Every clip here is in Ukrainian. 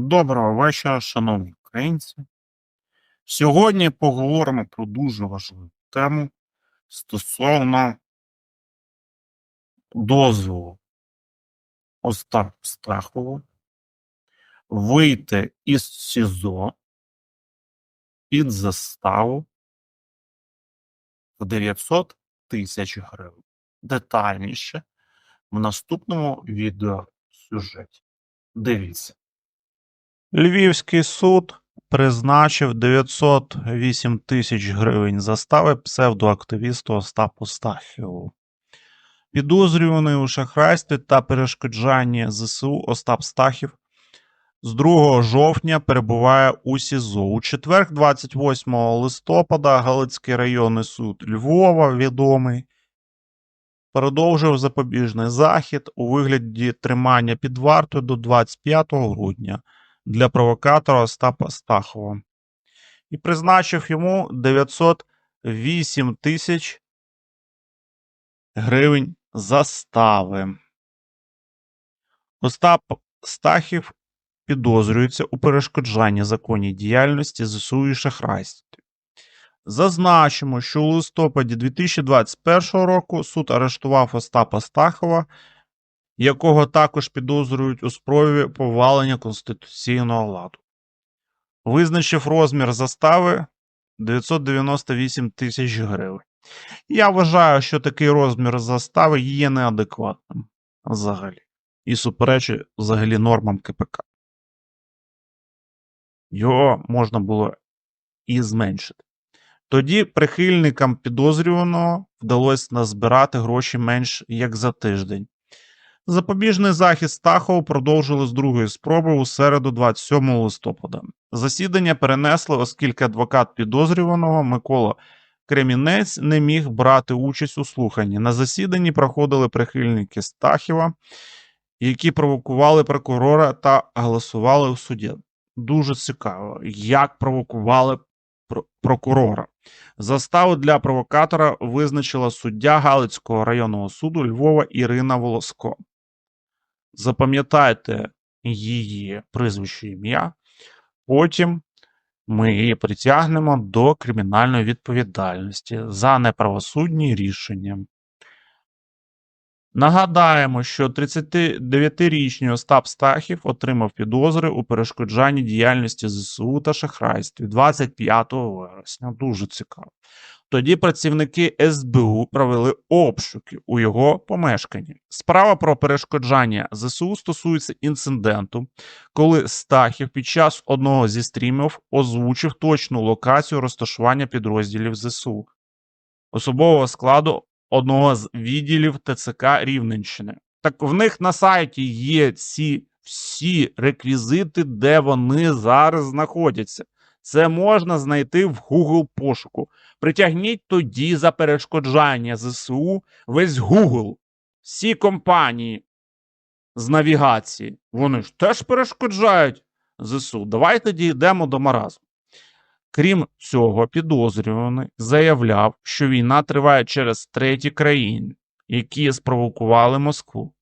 Доброго вечора, шановні українці. Сьогодні поговоримо про дуже важливу тему стосовно дозволу Остапу Страхову вийти із СІЗО під заставу в 900 тисяч гривень. Детальніше в наступному відеосюжеті. Дивіться. Львівський суд призначив 908 тисяч гривень застави псевдоактивісту Остапу Стахіву. Підозрюваний у шахрайстві та перешкоджанні ЗСУ Остап Стахів з 2 жовтня перебуває у СІЗО. У четвер, 28 листопада, Галицький районний суд Львова, відомий, продовжив запобіжний захід у вигляді тримання під вартою до 25 грудня для провокатора Остапа Стахова і призначив йому 908 тисяч гривень застави. Остап Стахів підозрюється у перешкоджанні законній діяльності ЗСУ і шахрайстві. Зазначимо, що у листопаді 2021 року суд арештував Остапа Стахова якого також підозрюють у спробі повалення конституційного ладу. Визначив розмір застави 998 тисяч гривень. Я вважаю, що такий розмір застави є неадекватним взагалі і суперечить взагалі нормам КПК. Його можна було і зменшити. Тоді прихильникам підозрюваного вдалося назбирати гроші менш як за тиждень. Запобіжний захист Стахова продовжили з другої спроби у середу 27 листопада. Засідання перенесли, оскільки адвокат підозрюваного Микола Кремінець не міг брати участь у слуханні. На засіданні проходили прихильники Стахіва, які провокували прокурора та голосували у суді. Дуже цікаво, як провокували пр- прокурора. Заставу для провокатора визначила суддя Галицького районного суду Львова Ірина Волоско. Запам'ятайте її прізвище ім'я, потім ми її притягнемо до кримінальної відповідальності за неправосудні рішення. Нагадаємо, що 39-річний Остап Стахів отримав підозри у перешкоджанні діяльності ЗСУ та шахрайстві 25 вересня. Дуже цікаво. Тоді працівники СБУ провели обшуки у його помешканні. Справа про перешкоджання ЗСУ стосується інциденту, коли Стахів під час одного зі стрімів озвучив точну локацію розташування підрозділів ЗСУ, особового складу одного з відділів ТЦК Рівненщини. Так в них на сайті є ці всі реквізити, де вони зараз знаходяться. Це можна знайти в Google пошуку. Притягніть тоді за перешкоджання ЗСУ весь Google, всі компанії з навігації. Вони ж теж перешкоджають ЗСУ. Давайте дійдемо до маразму. Крім цього, підозрюваний заявляв, що війна триває через треті країни, які спровокували Москву.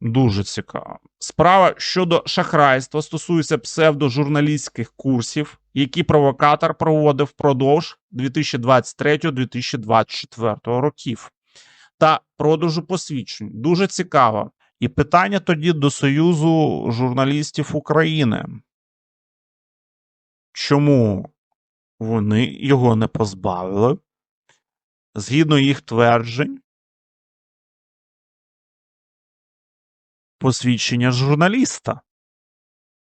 Дуже цікаво. Справа щодо шахрайства стосується псевдожурналістських курсів, які провокатор проводив впродовж 2023-2024 років та продажу посвідчень. Дуже цікаво. І питання тоді до Союзу журналістів України. Чому вони його не позбавили? Згідно їх тверджень, посвідчення журналіста,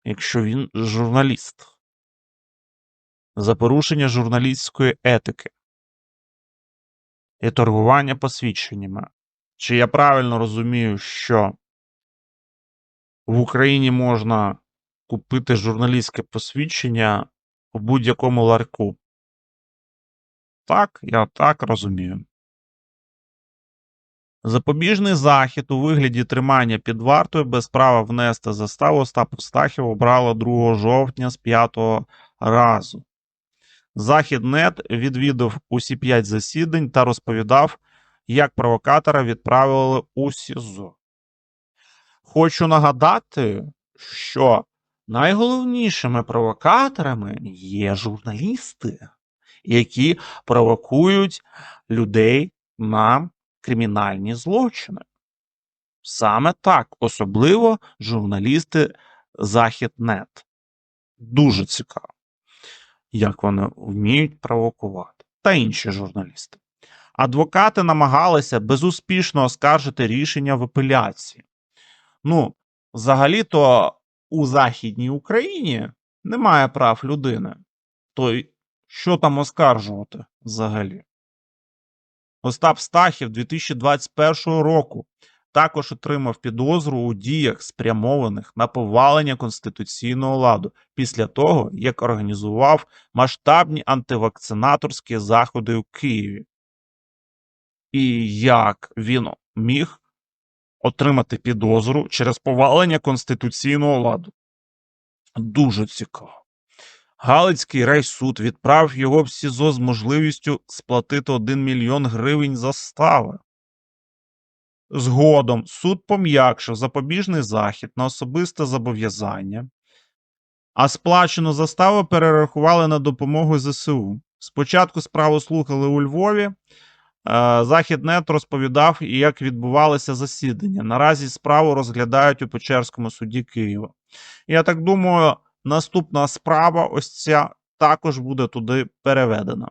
якщо він журналіст, за порушення журналістської етики і торгування посвідченнями. Чи я правильно розумію, що в Україні можна купити журналістське посвідчення в будь-якому ларьку? Так, я так розумію. Запобіжний захід у вигляді тримання під вартою без права внести заставу Остапу Стахів обрало 2 жовтня з 5 разу. Західнет відвідав усі 5 засідань та розповідав, як провокатора відправили у СІЗО. Хочу нагадати, що найголовнішими провокаторами є журналісти, які провокують людей на кримінальні злочини. Саме так, особливо журналісти Західнет. Дуже цікаво, як вони вміють провокувати, та інші журналісти. Адвокати намагалися безуспішно оскаржити рішення в апеляції. Ну, взагалі-то у Західній Україні немає прав людини. То що там оскаржувати взагалі? Остап Стахів 2021 року також отримав підозру у діях, спрямованих на повалення конституційного ладу після того, як організував масштабні антивакцинаторські заходи у Києві. І як він міг отримати підозру через повалення конституційного ладу? Дуже цікаво. Галицький райсуд відправив його в СІЗО з можливістю сплатити 1 мільйон гривень застави. Згодом суд пом'якшив запобіжний захід на особисте зобов'язання, а сплачену заставу перерахували на допомогу ЗСУ. Спочатку справу слухали у Львові. е, Західнет розповідав, як відбувалося засідання. Наразі справу розглядають у Печерському суді Києва. Я так думаю, наступна справа, ось ця, також буде туди переведена.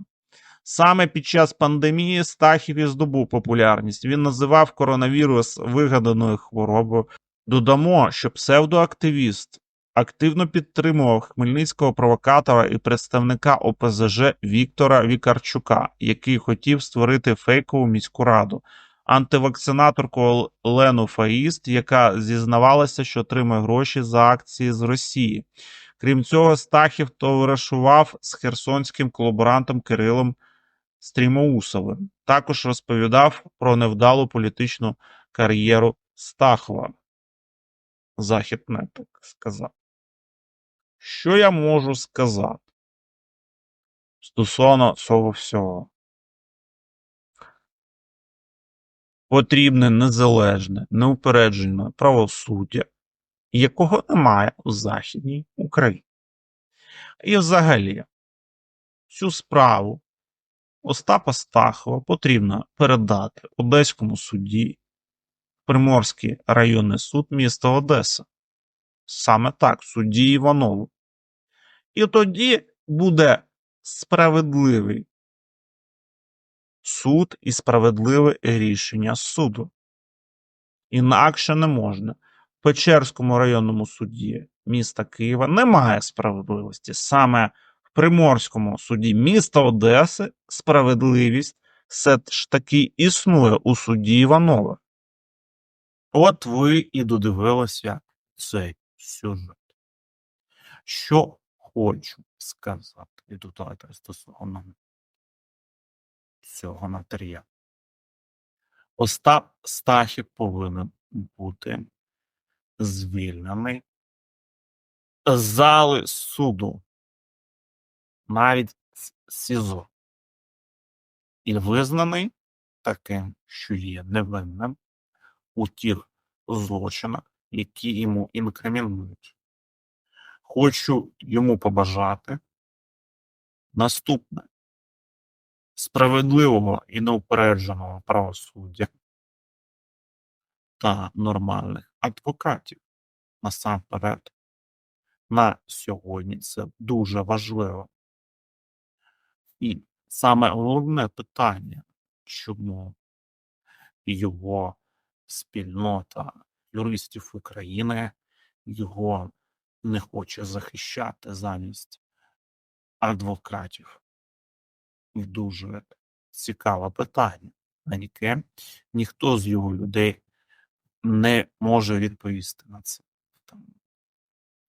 Саме під час пандемії Стахів і здобув популярність. Він називав коронавірус вигаданою хворобою. Додамо, що псевдоактивіст активно підтримував хмельницького провокатора і представника ОПЗЖ Віктора Вікарчука, який хотів створити фейкову міську раду. Антивакцинаторку Лену Фаїст, яка зізнавалася, що отримує гроші за акції з Росії. Крім цього, Стахів товаришував з херсонським колаборантом Кирилом Стрімоусовим. Також розповідав про невдалу політичну кар'єру Стахова. Західне так сказав. Що я можу сказати стосовно цього всього? Потрібне незалежне, неупереджене правосуддя, якого немає у Західній Україні. І взагалі, цю справу Остапа Стахова потрібно передати Одеському суді, Приморський районний суд міста Одеса. Саме так, судді Іванову. І тоді буде справедливий суд і справедливе рішення суду. Інакше не можна. Печерському районному суді міста Києва немає справедливості. Саме в Приморському суді міста Одеси справедливість все ж таки існує у суді Іванова. От ви і додивилися цей сюжет. Що хочу сказати і додати стосовно цього матеріалу. Остап Стахів повинен бути з зали суду, навіть з СІЗО, і визнаний таким, що є невинним у тих злочинах, які йому інкримінують. Хочу йому побажати наступне справедливого і неупередженого правосуддя та нормальних адвокатів. Насамперед, на сьогодні це дуже важливо. І саме головне питання, чому його спільнота юристів України його не хоче захищати замість адвокатів. Дуже цікаве питання, на яке ніхто з його людей не може відповісти на це. Там,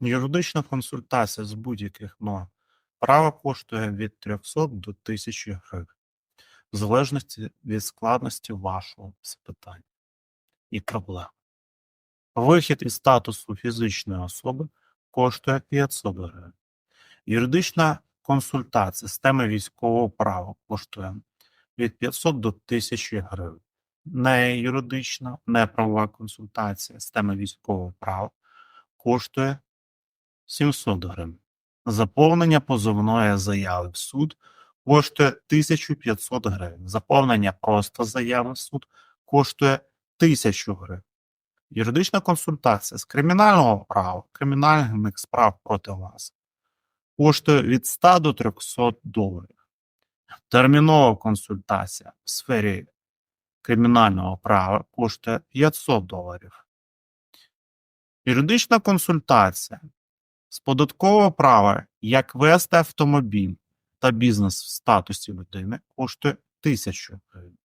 юридична консультація з будь-яких норм права коштує від 300 до 1000 гривень, в залежності від складності вашого запитання і проблем. Вихід із статусу фізичної особи коштує 500 гривень. Юридична консультація з теми військового права коштує від 500 до 1000 гривень. Не юридична, не правова консультація з теми військового права коштує 700 гривень. Заповнення позовної заяви в суд коштує 1500 гривень. Заповнення просто заяви в суд коштує 1000 гривень. Юридична консультація з кримінального права, кримінальних справ проти вас коштує від 100 до 300 доларів. Термінова консультація в сфері кримінального права коштує 500 доларів. Юридична консультація з податкового права, як вести автомобіль та бізнес в статусі людини, коштує 1000 гривень.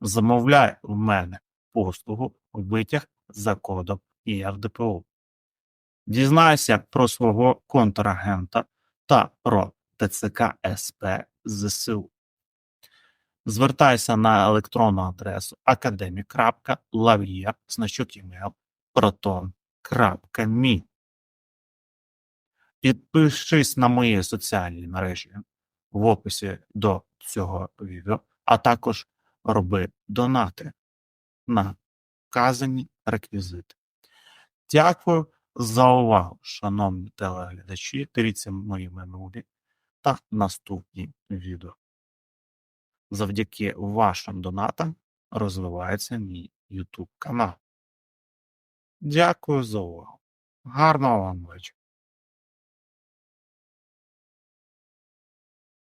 Замовляй в мене послугу витяг за кодом ІРДПУ. Дізнайся про свого контрагента та про ТЦК СП ЗСУ. Звертайся на електронну адресу proton.me. Підпишись на мої соціальні мережі в описі до цього відео, а також роби донати на вказані реквізити. Дякую за увагу, шановні телеглядачі. Дивіться мої минулі та наступні відео. Завдяки вашим донатам розвивається мій YouTube канал. Дякую за увагу. Гарного вам вечора.